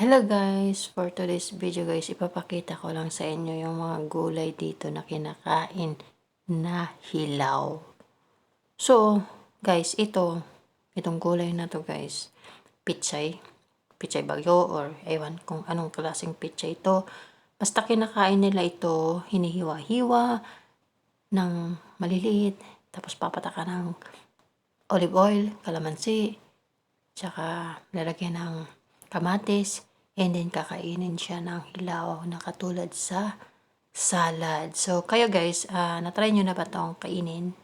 Hello guys! For today's video guys, ipapakita ko lang sa inyo yung mga gulay dito na kinakain na hilaw. So, guys, ito, itong gulay na to guys, pichay, pichay bagyo or ewan kung anong klaseng pichay ito. Basta kinakain nila ito, hinihiwa-hiwa ng maliliit, tapos papatakan ng olive oil, kalamansi, tsaka lalagyan ng kamatis, and then kakainin siya ng hilaw na katulad sa salad. So, kayo guys, ah natry nyo na ba itong kainin?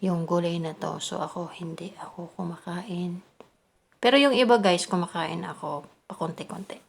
Yung gulay na to. So, ako hindi ako kumakain. Pero yung iba guys, kumakain ako pakonti-konti.